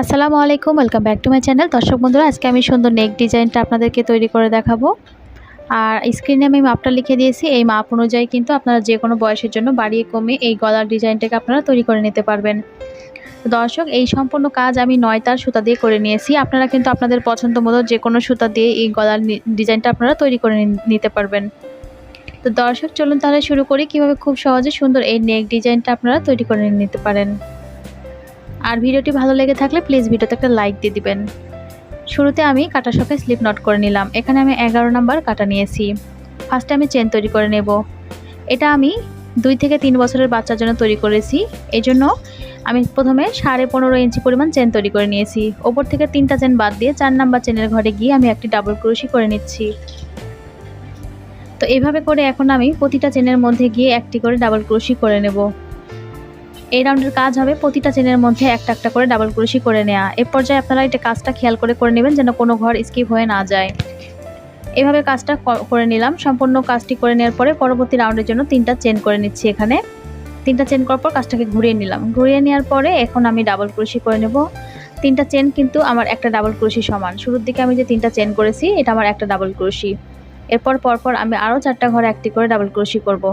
আসসালামু আলাইকুম welcome back to my channel দর্শক বন্ধুরা, আজকে আমি সুন্দর নেক ডিজাইনটা আপনাদেরকে তৈরি করে দেখাবো। আর স্ক্রিনে আমি মাপটা লিখে দিয়েছি। এই মাপ অনুযায়ী কিন্তু আপনারা যে কোনো বয়সের জন্য বাড়িয়ে কমে এই গলার ডিজাইনটাকে আপনারা তৈরি করে নিতে পারবেন। দর্শক, এই সম্পূর্ণ কাজ আমি নয় তার সুতা দিয়ে করে নিয়েছি। আপনারা কিন্তু আপনাদের পছন্দ মতো যে কোনো সুতা দিয়ে এই গলার ডিজাইনটা আপনারা তৈরি করে নিতে পারবেন। তো দর্শক, চলুন তাহলে শুরু করি। কীভাবে খুব সহজে সুন্দর এই নেক ডিজাইনটা আপনারা তৈরি করে নিতে পারেন। আর ভিডিওটি ভালো লেগে থাকলে প্লিজ ভিডিওতে একটা লাইক দিয়ে দিবেন। শুরুতে আমি কাটা শখে স্লিপ নট করে নিলাম। এখানে আমি এগারো নাম্বার কাটা নিয়েছি। ফার্স্টে আমি চেন তৈরি করে নেব। এটা আমি দুই থেকে তিন বছরের বাচ্চার জন্য তৈরি করেছি। এই জন্য আমি প্রথমে সাড়ে পনেরো ইঞ্চি পরিমাণ চেন তৈরি করে নিয়েছি। ওপর থেকে তিনটা চেন বাদ দিয়ে চার নাম্বার চেনের ঘরে গিয়ে আমি একটি ডাবল ক্রোশি করে নিচ্ছি। তো এইভাবে করে এখন আমি প্রতিটা চেনের মধ্যে গিয়ে একটি করে ডাবল ক্রোশি করে নেব। এই রাউন্ডের কাজ হবে প্রতিটা চেনের মধ্যে একটা একটা করে ডাবল ক্রোশি করে নেওয়া এ পর্যায়ে আপনারা এটা কাজটা খেয়াল করে করে নেবেন যেন কোনো ঘর স্কিপ হয়ে না যায়। এভাবে কাজটা করে নিলাম। সম্পূর্ণ কাজটি করে নেওয়ার পরে পরবর্তী রাউন্ডের জন্য তিনটা চেন করে নিচ্ছি এখানে। তিনটা চেন করার পর কাজটাকে ঘুরিয়ে নিলাম। ঘুরিয়ে নেওয়ার পরে এখন আমি ডাবল ক্রোশি করে নেব। তিনটা চেন কিন্তু আমার একটা ডাবল ক্রোশি সমান। শুরুর দিকে আমি যে তিনটা চেন করেছি, এটা আমার একটা ডাবল ক্রোশি এরপর, পরপর আমি আরও চারটা ঘরে একটি করে ডাবল ক্রোশি করব।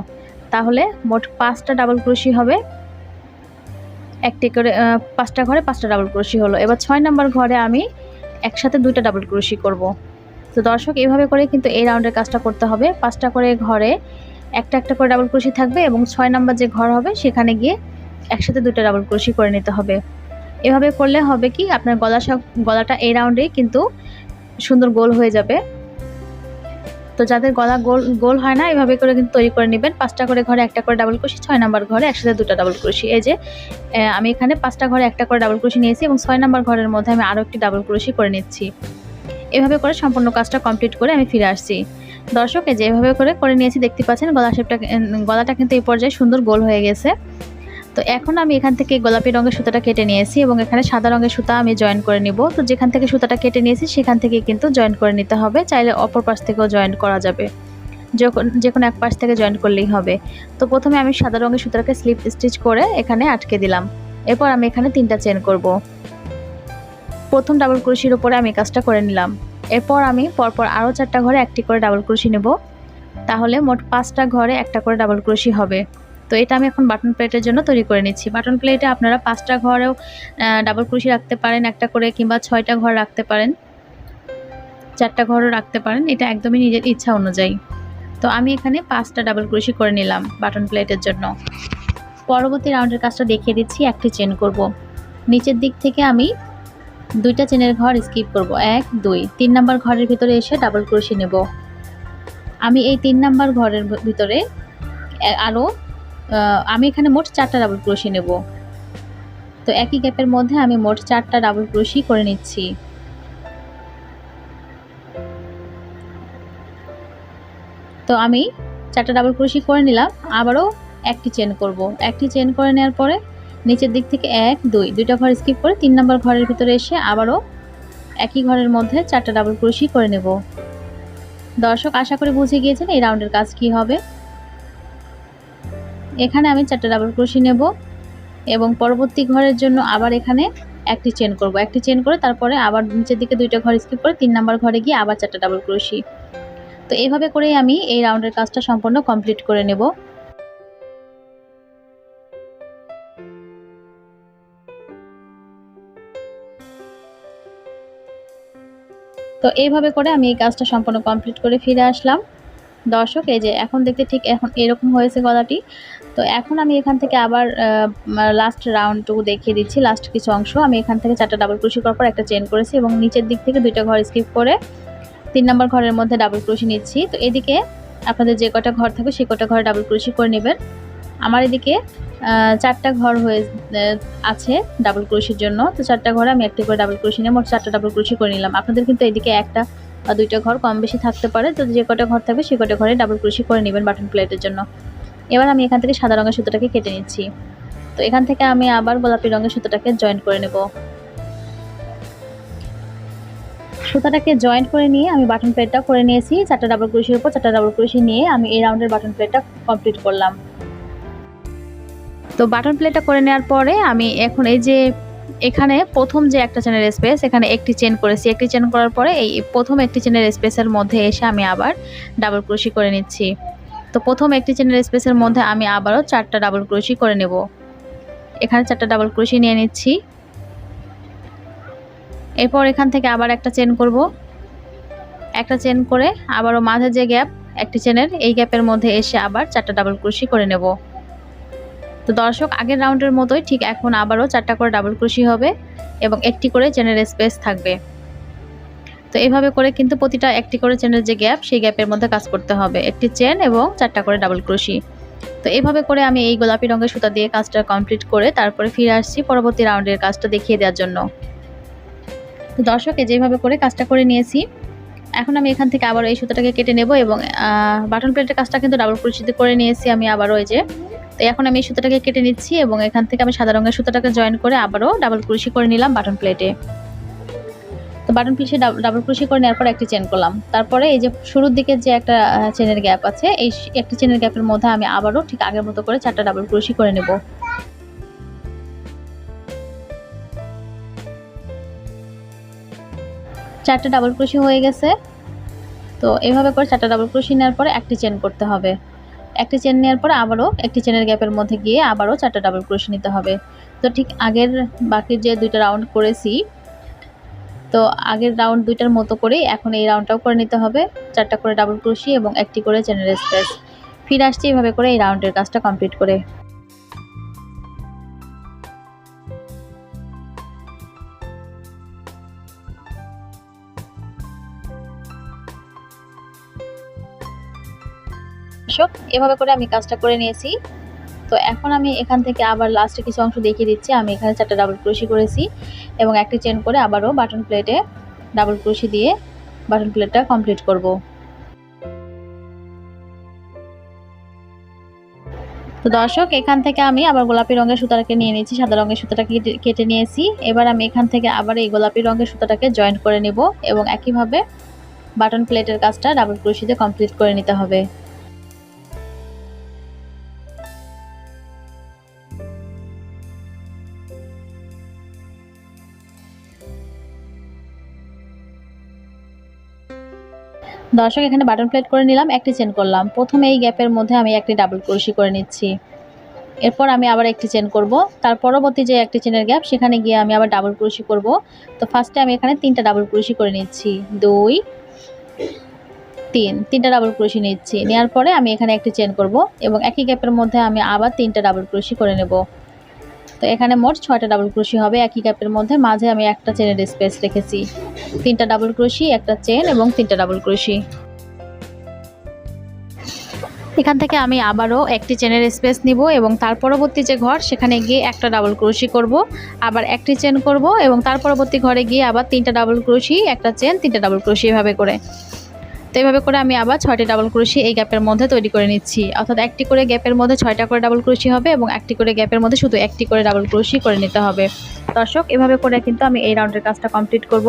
তাহলে মোট পাঁচটা ডাবল ক্রোশি হবে। একটি করে পাঁচটা ঘরে পাঁচটা ডাবল ক্রোশি হলো। এবার ছয় নম্বর ঘরে আমি একসাথে দুইটা ডাবল ক্রোশি করব। তো দর্শক এইভাবে করে কিন্তু এই রাউন্ডের কাজটা করতে হবে। পাঁচটা করে ঘরে একটা একটা করে ডাবল ক্রোশি থাকবে এবং ছয় নম্বর যে ঘর হবে, সেখানে গিয়ে একসাথে দুটো ডাবল ক্রোশি করে নিতে হবে। এভাবে করলে হবে কি, আপনার গলা গলাটা এই রাউন্ডেই কিন্তু সুন্দর গোল হয়ে যাবে। তো যাদের গলা গোল গোল হয় না, এভাবে করে কিন্তু তৈরি করে নেবেন। পাঁচটা করে ঘরে একটা করে ডাবল ক্রোশি ছয় নাম্বার ঘরে একসাথে দুটো ডাবল ক্রোশি এই যে আমি এখানে পাঁচটা ঘরে একটা করে ডাবল ক্রোশি নিয়েছি এবং ছয় নাম্বার ঘরের মধ্যে আমি আরও একটি ডাবল ক্রোশি করে নিচ্ছি। এভাবে করে সম্পূর্ণ কাজটা কমপ্লিট করে আমি ফিরে আসছি। দর্শক, এই যে এভাবে করে করে নিয়েছি, দেখতে পাচ্ছেন গলা শেপটা গলাটা কিন্তু এই পর্যায়ে সুন্দর গোল হয়ে গেছে। তো এখন আমি এখান থেকে গোলাপি রঙের সুতাটা কেটে নিয়েছি এবং এখানে সাদা রঙের সুতা আমি জয়েন করে নিব। তো যেখান থেকে সুতাটা কেটে নিয়েছি সেখান থেকে কিন্তু জয়েন করে নিতে হবে। চাইলে অপর পাশ থেকেও জয়েন করা যাবে। যখন যে কোনো এক পাশ থেকে জয়েন করলেই হবে। তো প্রথমে আমি সাদা রঙের সুতাটাকে স্লিপ স্টিচ করে এখানে আটকে দিলাম। এরপর আমি এখানে তিনটা চেন করব। প্রথম ডাবল ক্রোশির উপরে আমি কাজটা করে নিলাম। এরপর আমি পরপর আরও চারটা ঘরে একটি করে ডাবল ক্রোশি নেব। তাহলে মোট পাঁচটা ঘরে একটা করে ডাবল ক্রোশি হবে। তো এটা আমি এখন বাটন প্লেটের জন্য তৈরি করে নিচ্ছি। বাটন প্লেটে আপনারা পাঁচটা ঘরেও ডাবল ক্রোশি রাখতে পারেন, একটা করে কিংবা ছয়টা ঘর রাখতে পারেন। চারটা ঘরও রাখতে পারেন, এটা একদমই নিজের ইচ্ছা অনুযায়ী। তো আমি এখানে পাঁচটা ডাবল ক্রোশি করে নিলাম বাটন প্লেটের জন্য। পরবর্তী রাউন্ডের কাজটা দেখিয়ে দিচ্ছি, একটি চেন করব। নিচের দিক থেকে আমি দুইটা চেনের ঘর স্কিপ করব। এক, দুই। তিন নাম্বার ঘরের ভিতরে এসে ডাবল ক্রোশি নেব। আমি এই তিন নাম্বার ঘরের ভিতরে আরও আমি এখানে মোট চারটা ডাবল ক্রোশি নেব। তো একই গ্যাপের মধ্যে আমি মোট চারটা ডাবল ক্রোশি করে নিচ্ছি। তো আমি চারটা ডাবল ক্রোশি করে নিলাম, আবারও একটি চেন করব। একটি চেন করে নেওয়ার পরে নিচের দিক থেকে এক, দুই, দুইটা ঘর স্কিপ করে তিন নম্বর ঘরের ভিতরে এসে আবারও একই ঘরের মধ্যে চারটা ডাবল ক্রোশি করে নেব। দর্শক, আশা করে বুঝে গিয়েছেন এই রাউন্ডের কাজ কি হবে। এখানে আমি চারটা ডাবল ক্রোশি নেব এবং পরবর্তী ঘরের জন্য আবার এখানে একটি চেন করব। একটি চেন করে তারপরে আবার নিচের দিকে দুইটা ঘর স্কিপ করে তিন নম্বর ঘরে গিয়ে আবার চারটা ডাবল ক্রোশি তো এভাবে করেই আমি এই রাউন্ডের কাজটা সম্পূর্ণ কমপ্লিট করে নেব। তো এইভাবে করে আমি এই কাজটা সম্পূর্ণ কমপ্লিট করে ফিরে আসলাম। দর্শক, এই যে এখন দেখতে ঠিক এখন এরকম হয়েছে গলাটি। তো এখন আমি এখান থেকে আবার লাস্ট রাউন্ডটুকু দেখিয়ে দিচ্ছি লাস্ট কিছু অংশ। আমি এখান থেকে চারটা ডাবল ক্রোশি করার পর একটা চেন করেছি এবং নিচের দিক থেকে দুইটা ঘর স্কিপ করে তিন নম্বর ঘরের মধ্যে ডাবল ক্রোশি নিচ্ছি। তো এদিকে আপনাদের যে কটা ঘর থাকবে সেই কটা ঘরে ডাবল ক্রোশি করে নেবেন। আমার এদিকে চারটা ঘর হয়ে আছে ডাবল ক্রোশির জন্য। তো চারটা ঘরে আমি একটি করে ডাবল ক্রোশি নিয়ে মোট চারটা ডাবল ক্রোশি করে নিলাম। আপনাদের কিন্তু এদিকে একটা বা দুইটা ঘর কম বেশি থাকতে পারে, তো যে কটা ঘর থাকবে সে কটা ঘরে ডাবল ক্রোশি করে নেবেন বাটন প্লেটের জন্য। এবার আমি এখান থেকে সাদা রঙের সুতোটাকে কেটে নিচ্ছি। তো এখান থেকে আমি আবার গোলাপি রঙের সুতোটাকে জয়েন করে নেব। সুতাটাকে জয়েন্ট করে নিয়ে আমি বাটন প্লেটটা করে নিয়েছি, চারটা ডাবল ক্রোশির উপর চারটা ডাবল ক্রোশি নিয়ে আমি এই রাউন্ডের বাটন প্লেটটা কমপ্লিট করলাম। তো বাটন প্লেটটা করে নেওয়ার পরে আমি এখন এই যে এখানে প্রথম যে একটা চেনের স্পেস এখানে একটি চেন করেছি। একটি চেন করার পরে এই প্রথম একটি চেনের স্পেসের মধ্যে এসে আমি আবার ডাবল ক্রোশি করে নিচ্ছি। তো প্রথম একটি চেনের স্পেসের মধ্যে আমি আবারও চারটা ডাবল ক্রোশি করে নেব। এখানে চারটা ডাবল ক্রোশি নিয়ে নিচ্ছি। এরপর এখান থেকে আবার একটা চেন করব। একটা চেন করে আবারও মাঝে যে গ্যাপ একটি চেনের এই গ্যাপের মধ্যে এসে আবার চারটা ডাবল ক্রোশি করে নেব। তো দর্শক, আগের রাউন্ডের মতোই ঠিক এখন আবারও চারটা করে ডাবল ক্রোশি হবে এবং একটি করে চেনের স্পেস থাকবে। তো এইভাবে করে কিন্তু প্রতিটা একটি করে চেনের যে গ্যাপ সেই গ্যাপের মধ্যে কাজ করতে হবে। একটি চেন এবং চারটা করে ডাবল ক্রোশি তো এইভাবে করে আমি এই গোলাপি রঙের সুতা দিয়ে কাজটা কমপ্লিট করে তারপরে ফিরে আসছি পরবর্তী রাউন্ডের কাজটা দেখিয়ে দেওয়ার জন্য। তো দর্শকে যেভাবে করে কাজটা করে নিয়েছি। এখন আমি এখান থেকে আবার এই সুতাটাকে কেটে নেব এবং বাটন প্লেটের কাজটা কিন্তু ডাবল ক্রোশিতে করে নিয়েছি। আমি আবারও এই যে তো এখন আমি এই সুতাটাকে কেটে নিচ্ছি এবং এখান থেকে আমি সাদা রঙের সুতাটাকে জয়েন করে আবারও ডাবল ক্রোশি করে নিলাম বাটন প্লেটে তো বাটন পিসে ডাবল ক্রোশি করে নেওয়ার পর একটি চেন করলাম। তারপরে এই যে শুরুর দিকে যে একটা চেনের গ্যাপ আছে, এই একটি চেনের গ্যাপের মধ্যে আমি আবারও ঠিক আগের মতো করে চারটা ডাবল ক্রোশি করে নেব। চারটা ডাবল ক্রোশি হয়ে গেছে। তো এভাবে করে চারটা ডাবল ক্রোশি নেওয়ার পরে একটি চেন করতে হবে। একটি চেন নেওয়ার পর আবারও একটি চেনের গ্যাপের মধ্যে গিয়ে আবারও চারটা ডাবল ক্রোশ নিতে হবে। তো ঠিক আগের বাকি যে দুইটা রাউন্ড করেছি, তো আগের রাউন্ড দুইটার মতো করেই এখন এই রাউন্ডটাও করে নিতে হবে। চারটা করে ডাবল ক্রোশি এবং একটি করে চেনের স্পেস ফিরে আসছি এইভাবে করে এই রাউন্ডের কাজটা কমপ্লিট করে। দর্শক এভাবে করে আমি কাজটা করে নিয়েছি। তো এখন আমি এখান থেকে আবার লাস্টে কিছু অংশ দেখিয়ে দিচ্ছি। আমি এখানে চারটা ডাবল ক্রোশি করেছি এবং একটি চেন করে আবারও বাটন প্লেটে ডাবল ক্রোশি দিয়ে বাটন প্লেটটা কমপ্লিট করব। তো দর্শক, এখান থেকে আমি আবার গোলাপি রঙের সুতাটাকে নিয়ে নিয়েছি। সাদা রঙের সুতাটাকে কেটে নিয়েছি। এবার আমি এখান থেকে আবার এই গোলাপি রঙের সুতাটাকে জয়েন্ট করে নেব এবং একইভাবে বাটন প্লেটের কাজটা ডাবল ক্রোশিতে কমপ্লিট করে নিতে হবে। দর্শক, এখানে বাটন প্লেট করে নিলাম, একটি চেন করলাম। প্রথমে এই গ্যাপের মধ্যে আমি একটি ডাবল ক্রোশি করে নিচ্ছি। এরপর আমি আবার একটি চেন করব। তার পরবর্তী যে একটি চেনের গ্যাপ, সেখানে গিয়ে আমি আবার ডাবল ক্রোশি করব। তো ফার্স্টে আমি এখানে তিনটা ডাবল ক্রোশি করে নিচ্ছি। দুই, তিন, তিনটা ডাবল ক্রোশি নিচ্ছি। নেওয়ার পরে আমি এখানে একটি চেন করব এবং একই গ্যাপের মধ্যে আমি আবার তিনটা ডাবল ক্রোশি করে নেব। তো এখানে মোট ছয়টা ডাবল ক্রোশি হবে। একই গ্যাপের মধ্যে মাঝে আমি একটা চেনের স্পেস রেখেছি। তিনটা ডাবল ক্রোশি একটা চেন এবং তিনটা ডাবল ক্রোশি এখান থেকে আমি আবারও একটি চেনের স্পেস নিব এবং তার পরবর্তী যে ঘর, সেখানে গিয়ে একটা ডাবল ক্রোশি করব, আবার একটি চেন করব এবং তার পরবর্তী ঘরে গিয়ে আবার তিনটা ডাবল ক্রোশি একটা চেন তিনটা ডাবল ক্রোশি এভাবে করে। তো এইভাবে করে আমি আবার ছয়টি ডাবল ক্রোশি এই গ্যাপের মধ্যে তৈরি করে নিচ্ছি। অর্থাৎ একটি করে গ্যাপের মধ্যে ছয়টা করে ডাবল ক্রোশি হবে এবং একটি করে গ্যাপের মধ্যে শুধু একটি করে ডাবল ক্রোশি করে নিতে হবে। দর্শক, এভাবে করে কিন্তু আমি এই রাউন্ডের কাজটা কমপ্লিট করব।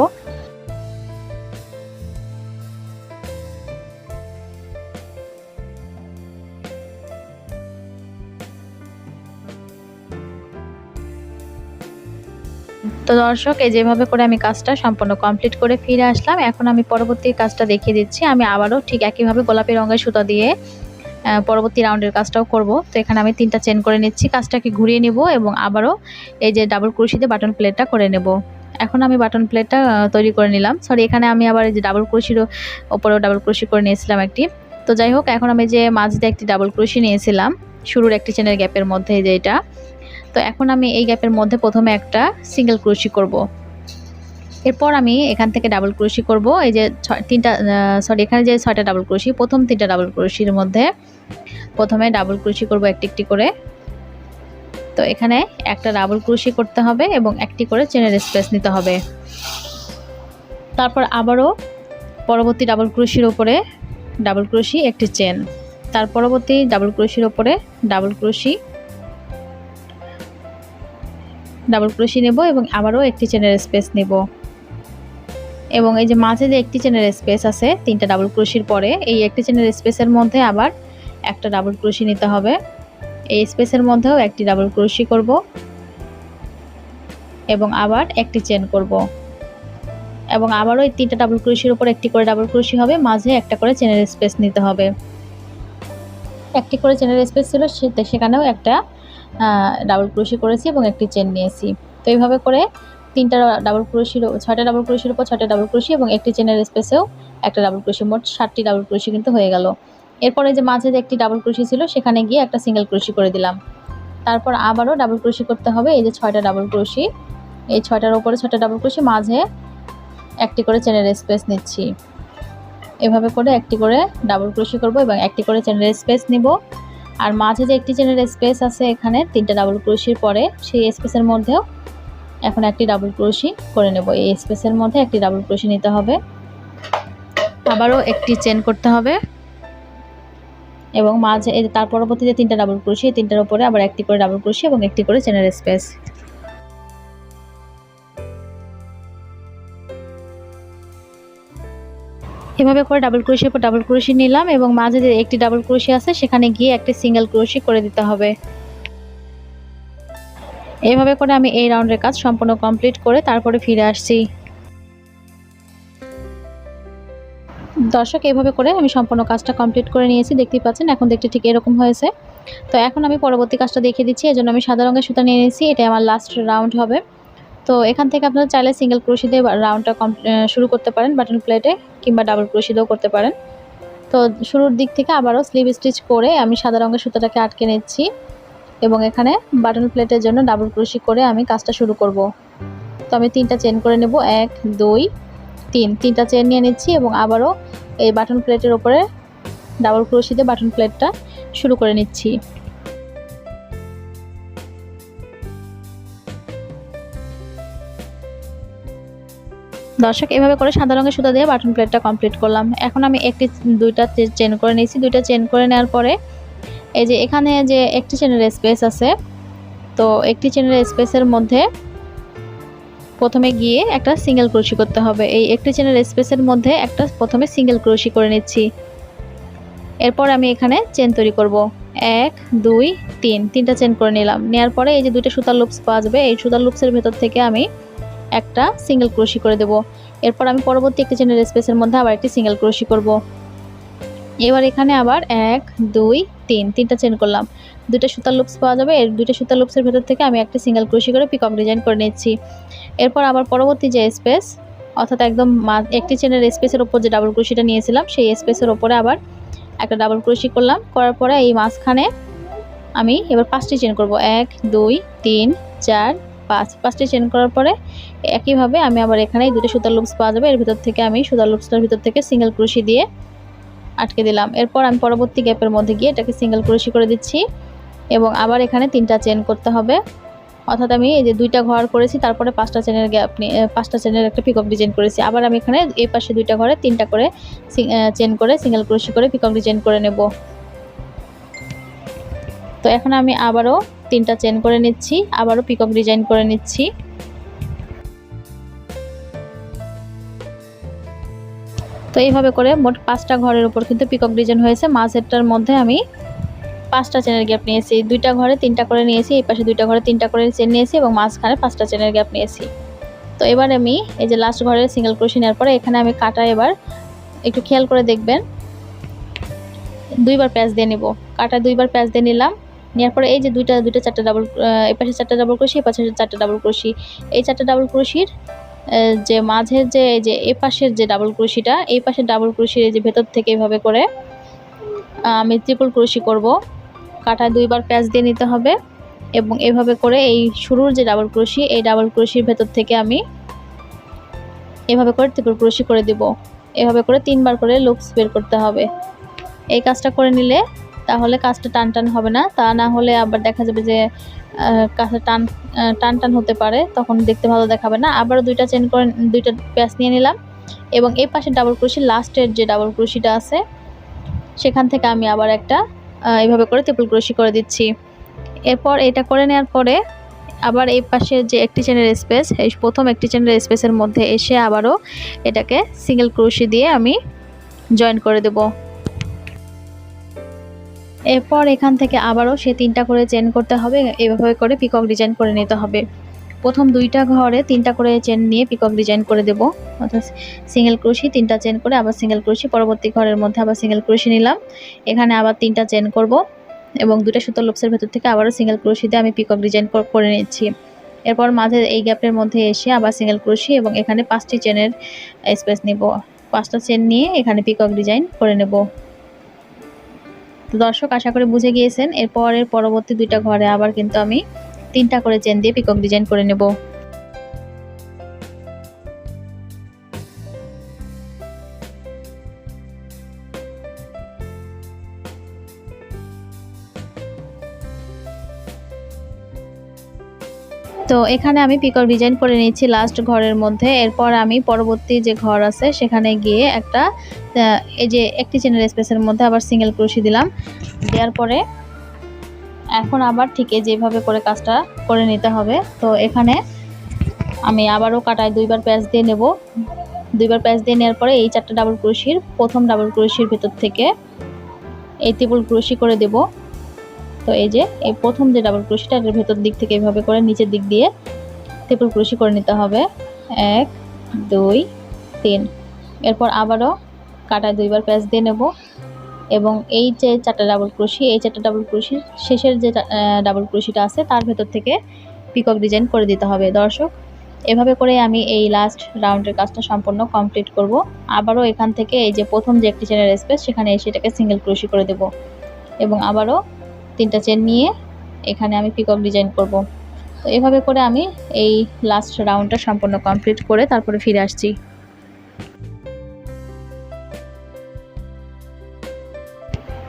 তো দর্শক, এই যেভাবে করে আমি কাজটা সম্পূর্ণ কমপ্লিট করে ফিরে আসলাম, এখন আমি পরবর্তী কাজটা দেখিয়ে দিচ্ছি। আমি আবারও ঠিক একইভাবে গোলাপি রঙের সুতা দিয়ে পরবর্তী রাউন্ডের কাজটাও করব। তো এখানে আমি তিনটা চেন করে নিচ্ছি, কাজটাকে ঘুরিয়ে নেব এবং আবারও এই যে ডাবল ক্রুশিতে বাটন প্লেটটা করে নেব। এখন আমি বাটন প্লেটটা তৈরি করে নিলাম। সরি এখানে আমি আবার এই যে ডাবল ক্রুশিরও ওপরেও ডাবল ক্রুশি করে নিয়েছিলাম একটি। তো যাই হোক, এখন আমি যে মাঝে একটি ডাবল ক্রুশি নিয়েছিলাম, শুরুর একটি চেনের গ্যাপের মধ্যে যে এটা। তো এখন আমি এই গ্যাপের মধ্যে প্রথমে একটা সিঙ্গেল ক্রোশি করব। এরপর আমি এখান থেকে ডাবল ক্রোশি করব। এই যে তিনটা সরি এখানে যে ছয়টা ডাবল ক্রোশি, প্রথম তিনটা ডাবল ক্রোশির মধ্যে প্রথমে ডাবল ক্রোশি করব একটি একটি করে। তো এখানে একটা ডাবল ক্রোশি করতে হবে এবং একটি করে চেনের স্পেস নিতে হবে। তারপর আবারও পরবর্তী ডাবল ক্রোশির ওপরে ডাবল ক্রোশি, একটি চেন। তার পরবর্তী ডাবল ক্রোশির ওপরে ডাবল ক্রোশি ডাবল ক্রোশি নেব এবং আবারও একটি চেনের স্পেস নেব। এবং এই যে মাঝে যে একটি চেনের স্পেস আছে, তিনটা ডাবল ক্রোশির পরে, এই একটি চেনের স্পেসের মধ্যে আবার একটা ডাবল ক্রোশি নিতে হবে। এই স্পেসের মধ্যেও একটি ডাবল ক্রোশি করব এবং আবার একটি চেন করব। এবং আবারও এই তিনটা ডাবল ক্রোশির উপর একটি করে ডাবল ক্রোশি হবে, মাঝে একটা করে চেনের স্পেস নিতে হবে। একটি করে চেনের স্পেস ছিল সেখানেও একটা ডাবল ক্রোশি করেছি এবং একটি চেন নিয়েছি। তো এইভাবে করে তিনটা ডাবল ক্রোশির ছয়টা ডাবল ক্রোশির উপর ছয়টা ডাবল ক্রোশি এবং একটি চেনের স্পেসেও একটা ডাবল ক্রোশি মোট ষাটটি ডাবল ক্রোশি কিন্তু হয়ে গেল। এরপরে যে মাঝে যে একটি ডাবল ক্রোশি ছিল, সেখানে গিয়ে একটা সিঙ্গেল ক্রোশি করে দিলাম। তারপর আবারও ডাবল ক্রোশি করতে হবে, এই যে ছয়টা ডাবল ক্রোশি এই ছয়টার উপরে ছয়টা ডাবল ক্রোশি মাঝে একটি করে চেনের স্পেস নিচ্ছি। এভাবে করে একটি করে ডাবল ক্রোশি করব এবং একটি করে চেনের স্পেস নিব। আর মাঝে যে একটি চেনের স্পেস আছে এখানে তিনটা ডাবল ক্রোশির পরে, সেই স্পেসের মধ্যেও এখন একটি ডাবল ক্রোশি করে নেব। এই স্পেসের মধ্যে একটি ডাবল ক্রোশি নিতে হবে। আবারও একটি চেন করতে হবে। এবং মাঝে তার পরবর্তীতে তিনটা ডাবল ক্রোশি তিনটার উপরে আবার একটি করে ডাবল ক্রোশি এবং একটি করে চেনের স্পেস এভাবে করে ডাবল ক্রোশির পর ডাবল ক্রোশি নিলাম এবং মাঝে যে একটি ডাবল ক্রোশি আছে, সেখানে গিয়ে একটি সিঙ্গেল ক্রোশি করে দিতে হবে। এইভাবে করে আমি এই রাউন্ডের কাজ সম্পূর্ণ কমপ্লিট করে তারপরে ফিরে আসছি। দর্শক, এভাবে করে আমি সম্পূর্ণ কাজটা কমপ্লিট করে নিয়েছি। দেখতেই পাচ্ছেন, এখন দেখতে ঠিক এরকম হয়েছে। তো এখন আমি পরবর্তী কাজটা দেখিয়ে দিচ্ছি, এজন্য আমি সাদা রঙের সুতা নিয়ে নিয়েছি এটা আমার লাস্ট রাউন্ড হবে। তো এখান থেকে আপনারা চাইলে সিঙ্গেল ক্রোশি দিয়ে রাউন্ডটা শুরু করতে পারেন বাটন প্লেটে কিংবা ডাবল ক্রোশি দিয়েও করতে পারেন। তো শুরুর দিক থেকে আবারও স্লিভ স্টিচ করে আমি সাদা রঙের সুতাটাকে আটকে নিচ্ছি এবং এখানে বাটন প্লেটের জন্য ডাবল ক্রোশি করে আমি কাজটা শুরু করব। তো আমি তিনটা চেন করে নেব, এক, দুই, তিন। তিনটা চেন নিয়ে নিচ্ছি এবং আবারও এই বাটন প্লেটের ওপরে ডাবল ক্রোশি দিয়ে বাটন প্লেটটা শুরু করে নিচ্ছি। দর্শক, এভাবে করে সাদা রঙের সুতা দিয়ে বাটন প্লেটটা কমপ্লিট করলাম। এখন আমি একটি দুইটা চেন করে নিয়েছি। দুইটা চেন করে নেওয়ার পরে এই যে এখানে যে একটি চেনের স্পেস আছে, তো একটি চেনের স্পেসের মধ্যে প্রথমে গিয়ে একটা সিঙ্গেল ক্রোশি করতে হবে। এই একটি চেনের স্পেসের মধ্যে একটা প্রথমে সিঙ্গেল ক্রোশি করে নিচ্ছি। এরপর আমি এখানে চেন তৈরি করব। এক, দুই, তিন, তিনটা চেন করে নিলাম। নেওয়ার পরে এই যে দুইটা সুতার লুপস পাওয়া যাবে, এই সুতার লুপসের ভেতর থেকে আমি একটা সিঙ্গেল ক্রোশি করে দেব। এরপর আমি পরবর্তী একটি চেনের স্পেসের মধ্যে আবার একটি সিঙ্গেল ক্রোশি করব। এবার এখানে আবার এক, দুই, তিন, তিনটা চেন করলাম। দুইটা সুতার লুপস পাওয়া যাবে। এর দুইটা সুতার লুপসের ভেতর থেকে আমি একটা সিঙ্গেল ক্রোশি করে পিকক ডিজাইন করে নিচ্ছি। এরপর আবার পরবর্তী যে স্পেস অর্থাৎ একদম একটি চেনের স্পেসের ওপর যে ডাবল ক্রোশিটা নিয়েছিলাম, সেই স্পেসের ওপরে আবার একটা ডাবল ক্রোশি করলাম। করার পরে এই মাঝখানে আমি এবার পাঁচটি চেন করব। এক, দুই, তিন, চার পাঁচ, পাঁচটি চেন করার পরে একইভাবে আমি আবার এখানে দুটো সুতার লুপস পাওয়া যাবে। এর ভিতর থেকে আমি সুতার লুপসটার ভিতর থেকে সিঙ্গেল ক্রোশি দিয়ে আটকে দিলাম। এরপর আমি পরবর্তী গ্যাপের মধ্যে গিয়ে এটাকে সিঙ্গেল ক্রোশি করে দিচ্ছি এবং আবার এখানে তিনটা চেন করতে হবে। অর্থাৎ আমি এই যে দুইটা ঘর করেছি, তারপরে পাঁচটা চেনের গ্যাপ পাঁচটা চেনের একটা পিকক ডিজাইন করেছি। আবার আমি এখানে এই পাশে দুইটা ঘরে তিনটা করে চেন করে সিঙ্গেল ক্রোশি করে পিকক ডিজাইন করে নেব। তো এখন আমি আবারও তিনটা চেন করে নিচ্ছি, আবারও পিকক ডিজাইন করে নিচ্ছি। তো এইভাবে করে মোট পাঁচটা ঘরের উপর কিন্তু পিকক ডিজাইন হয়েছে। মাঝেরটার মধ্যে আমি পাঁচটা চেনের গ্যাপ নিয়েছি। দুইটা ঘরে তিনটা করে নিয়েছি, এই পাশে দুইটা ঘরে তিনটা করে চেন নিয়েছি এবং মাঝখানে পাঁচটা চেনের গ্যাপ নিয়েছি। তো এবার আমি এই যে লাস্ট ঘরের সিঙ্গেল ক্রোশি নেওয়ার পরে এখানে আমি কাটা এবার একটু খেয়াল করে দেখবেন। দুইবার প্যাচ দিয়ে নিব। কাটা দুইবার প্যাচ দিয়ে নিলাম। নেওয়ার পরে এই যে দুইটা দুইটা চারটা ডাবল এই পাশে চারটা ডাবল ক্রোশি এই পাশে চারটা ডাবল ক্রোশি এই চারটা ডাবল ক্রোশির যে মাঝের যে, এই যে এ পাশের যে ডাবল ক্রোশিটা এই পাশের ডাবল ক্রোশির এই যে ভেতর থেকে এভাবে করে আমি ট্রিপল ক্রোশি করব। কাটায় দুইবার প্যাচ দিয়ে নিতে হবে এবং এভাবে করে এই শুরুর যে ডাবল ক্রোশি এই ডাবল ক্রোশির ভেতর থেকে আমি এভাবে করে ট্রিপল ক্রোশি করে দিব। এভাবে করে তিনবার করে লুপস বের করতে হবে। এই কাজটা করে নিলে তাহলে কাজটা টান টান হবে না। তা না হলে আবার দেখা যাবে যে কাজটা টান টান টান হতে পারে, তখন দেখতে ভালো দেখাবে না। আবারও দুইটা চেন করে, দুইটা প্যাচ নিয়ে নিলাম এবং এই পাশে ডাবল ক্রোশি লাস্টের যে ডাবল ক্রোশিটা আছে, সেখান থেকে আমি আবার একটা এইভাবে করে ট্রিপল ক্রোশি করে দিচ্ছি। এরপর এটা করে নেওয়ার পরে আবার এই পাশে যে একটি চেনের স্পেস এই প্রথম একটি চেনের স্পেসের মধ্যে এসে আবারও এটাকে সিঙ্গেল ক্রোশি দিয়ে আমি জয়েন করে দেব। এরপর এখান থেকে আবারও সে তিনটা করে চেন করতে হবে, এভাবে করে পিকক ডিজাইন করে নিতে হবে। প্রথম দুইটা ঘরে তিনটা করে চেন নিয়ে পিকক ডিজাইন করে দেব। অর্থাৎ সিঙ্গেল ক্রুশি তিনটা চেন করে আবার সিঙ্গেল ক্রোশি পরবর্তী ঘরের মধ্যে আবার সিঙ্গেল ক্রুশি নিলাম। এখানে আবার তিনটা চেন করব এবং দুটা সুতোর লোপসের ভেতর থেকে আবারও সিঙ্গেল ক্রোশি দিয়ে আমি পিকক ডিজাইন করে নিচ্ছি। এরপর মাঝে এই গ্যাপের মধ্যে এসে আবার সিঙ্গেল ক্রুশি এবং এখানে পাঁচটি চেনের স্পেস নিব। পাঁচটা চেন নিয়ে এখানে পিকক ডিজাইন করে নেব। তো দর্শক আশা করে বুঝে গিয়েছেন। এরপরের পরবর্তী দুইটা ঘরে আবার কিন্তু আমি তিনটা করে চেন দিয়ে পিকক ডিজাইন করে নেব। তো এখানে আমি পিকক ডিজাইন করে নিচ্ছি লাস্ট ঘরের মধ্যে। এরপর আমি পরবর্তী যে ঘর আছে, সেখানে গিয়ে একটা এই যে একটি চেনের স্পেসের মধ্যে আবার সিঙ্গেল ক্রোশি দিলাম। দেওয়ার পরে এখন আবার ঠিক যেভাবে করে কাজটা করে নিতে হবে। তো এখানে আমি আবারও কাটায় দুইবার প্যাচ দিয়ে নেব। দুইবার প্যাচ দিয়ে নেওয়ার পরে এই চারটা ডাবল ক্রোশির প্রথম ডাবল ক্রোশির ভেতর থেকে এই ত্রিপুল ক্রোশি করে দেব। তো এই যে এই প্রথম যে ডাবল ক্রোশিটা এর ভেতর দিক থেকে এইভাবে করে নিচের দিক দিয়ে ত্রিপুল ক্রোশি করে নিতে হবে। এক, দুই, তিন। এরপর আবারও কাটায় দুইবার প্যাচ দিয়ে নেব। এবং এই যে চারটা ডাবল ক্রোশি এই চারটা ডাবল ক্রোশির শেষের যে ডাবল ক্রোশিটা আছে, তার ভেতর থেকে পিকক ডিজাইন করে দিতে হবে। দর্শক, এভাবে করে আমি এই লাস্ট রাউন্ডের কাজটা সম্পূর্ণ কমপ্লিট করব। আবারও এখান থেকে এই যে প্রথম যে একটি চেনের স্পেস সেখানে এসে এটাকে সিঙ্গেল ক্রোশি করে দেব। এবং আবারও তিনটা চেন নিয়ে এখানে আমি পিকক ডিজাইন করব। তো এভাবে করে আমি এই লাস্ট রাউন্ডটা সম্পূর্ণ কমপ্লিট করে তারপরে ফিরে আসছি।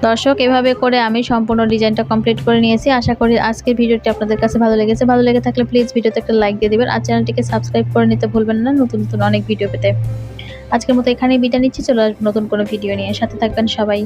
দর্শক, এভাবে করে আমি সম্পূর্ণ ডিজাইনটা কমপ্লিট করে নিয়েছি। আশা করি আজকের ভিডিওটি আপনাদের কাছে ভালো লেগেছে। ভালো লেগে থাকলে প্লিজ ভিডিওতে একটা লাইক দিয়ে দেবেন। আর চ্যানেলটিকে সাবস্ক্রাইব করে নিতে ভুলবেন না। নতুন নতুন অনেক ভিডিও পেতে। আজকের মতো এখানেই বিটা নিচ্ছি। চলে আসব নতুন কোনো ভিডিও নিয়ে। সাথে থাকবেন সবাই।